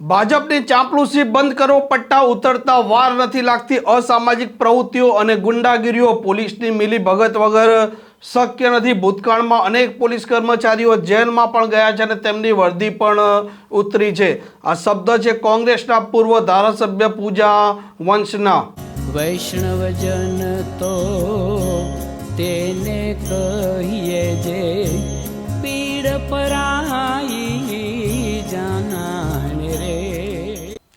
ભાજપની ચાંપલુસી બંધ કરો, પટ્ટા ઉતરતા વાર નથી લાગતી. અસામાજિક પ્રવૃત્તિઓ અને ગુંડાગીરીઓ પોલીસની મિલી ભગત વગર શક્ય નથી. ભૂતકાળમાં અનેક પોલીસ કર્મચારીઓ જેલમાં પણ ગયા છે અને તેમની વર્દી પણ ઉતરી છે. આ શબ્દ છે કોંગ્રેસના પૂર્વ ધારાસભ્ય પૂજા વંશના. વૈષ્ણવજન તો તેને કહીએ જે પીડ પરાઈ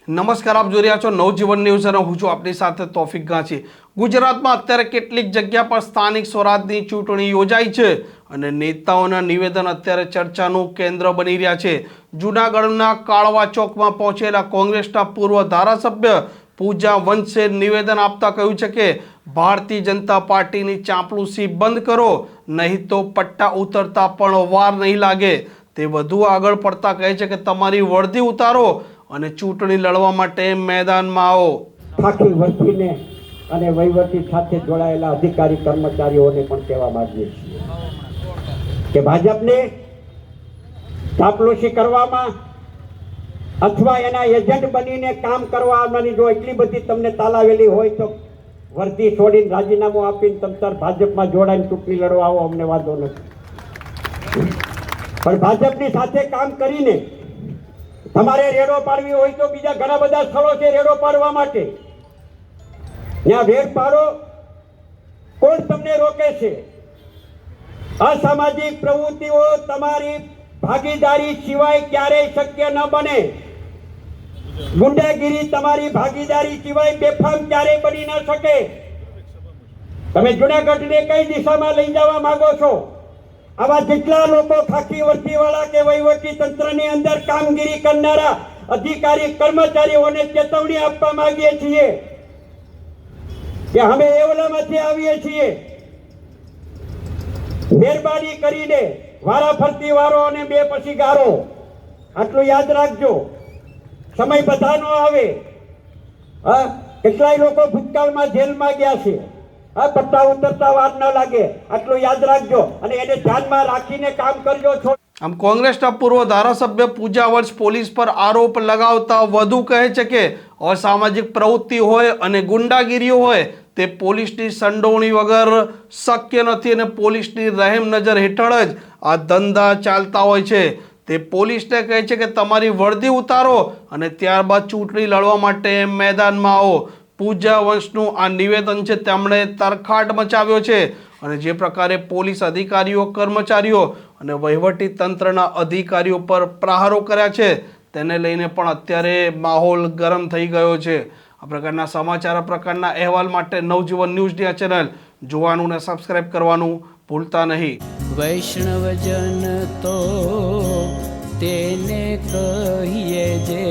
નમસ્કાર, આપ જોઈ રહ્યા છો નવજીવન ન્યૂઝ અને હું છું આપની સાથે તોફિક ગાંચી. ગુજરાતમાં અત્યારે કેટલીક જગ્યા પર સ્થાનિક સ્વરાજની ચૂંટણી યોજાઈ છે અને નેતાઓના નિવેદન અત્યારે ચર્ચાનું કેન્દ્ર બની રહ્યા છે. જૂનાગઢના કાળવા ચોકમાં પહોંચેલા કોંગ્રેસના પૂર્વ ધારાસભ્ય પૂજા વંશે નિવેદન આપતા કહ્યું છે કે, ભારતીય જનતા પાર્ટીની ચાંપલુસી બંધ કરો, નહીં તો પટ્ટા ઉતરતા પણ વાર નહીં લાગે. તે વધુ આગળ પડતા કહે છે કે, તમારી વર્ધી ઉતારો અને ચૂંટણી લડવા માટે મેદાનમાં આવો. આખી વસ્તીને અને વહીવટી સાથે જોડાયેલા અધિકારી કર્મચારીઓને પણ કહેવા માંગીએ છીએ કે ભાજપને ચાપલુસી કરવામાં અથવા એના એજન્ટ બનીને કામ કરવાની જો એટલી બધી તમને તાલાવેલી હોય તો વર્દી છોડીને રાજીનામું આપીને તમતર ભાજપમાં જોડાઈને ચૂંટણી લડવા આવો, અમને વાંધો નથી. પણ ભાજપની સાથે કામ કરીને તમારે રેડો પાડવી હોય તો બીજા ઘણા બધા સ્થળો છે રેડો પાડવા માટે. ત્યાં રેડ પાડો. કોણ તમને રોકે છે? અસામાજિક પ્રવૃત્તિઓ તમારી ભાગીદારી સિવાય ક્યારેય શક્ય ન બને. ગુંડાગીરી તમારી ભાગીદારી સિવાય બેફામ ક્યારેય બની ન શકે. તમે જુનાગઢને કઈ દિશામાં લઈ જવા માંગો છો? આવા જેટલા લોકો ખાખી વર્દીવાળા કે વહીવટી તંત્રની અંદર કામગીરી કરનારા અધિકારી, કર્મચારીઓને ચેતવણી આપવા માંગીએ છીએ કે અમે એવલામાંથી આવીએ છીએ. મહેરબાની કરીને વારા ફરતી વારો અને બે પછી ગારો. આટલું યાદ રાખજો. સમય બધાનો આવે. હા, કેટલાય લોકો ભૂતકાળમાં જેલમાં ગયા છે. હા પટ્ટા ઉતરતા વાર ન લાગે. આટલું યાદ રાખજો અને એને ધ્યાનમાં રાખીને કામ કરજો છો. આમ કોંગ્રેસના પૂર્વ ધારાસભ્ય પૂજા વર્ષ પોલીસ પર આરોપ લગાવતા વધુ કહે છે કે અસામાજિક પ્રવૃત્તિ હોય અને ગુંડાગીરીઓ હોય તે પોલીસની સંડોવણી વગર શક્ય નથી અને પોલીસની રહેમ નજર હેઠળ જ આ ધંધા ચાલતા હોય છે. તે પોલીસને કહે છે કે તમારી વર્દી ઉતારો અને ત્યારબાદ ચૂંટણી લડવા માટે મેદાનમાં આવો. પૂજા વંશનું આ નિવેદન છે, તેમણે તરખાટ મચાવ્યો છે. અને જે પ્રકારે પોલીસ અધિકારીઓ, કર્મચારીઓ અને વહીવટી તંત્રના અધિકારીઓ પર પ્રહારો કર્યા છે, તેને લઈને પણ અત્યારે માહોલ ગરમ થઈ ગયો છે. આ પ્રકારના સમાચાર પ્રકારના અહેવાલ માટે નવજીવન ન્યૂઝની આ ચેનલ જોવાનું અને સબસ્ક્રાઇબ કરવાનું ભૂલતા નહીં. વૈષ્ણવજન તો તેને કહીએ જે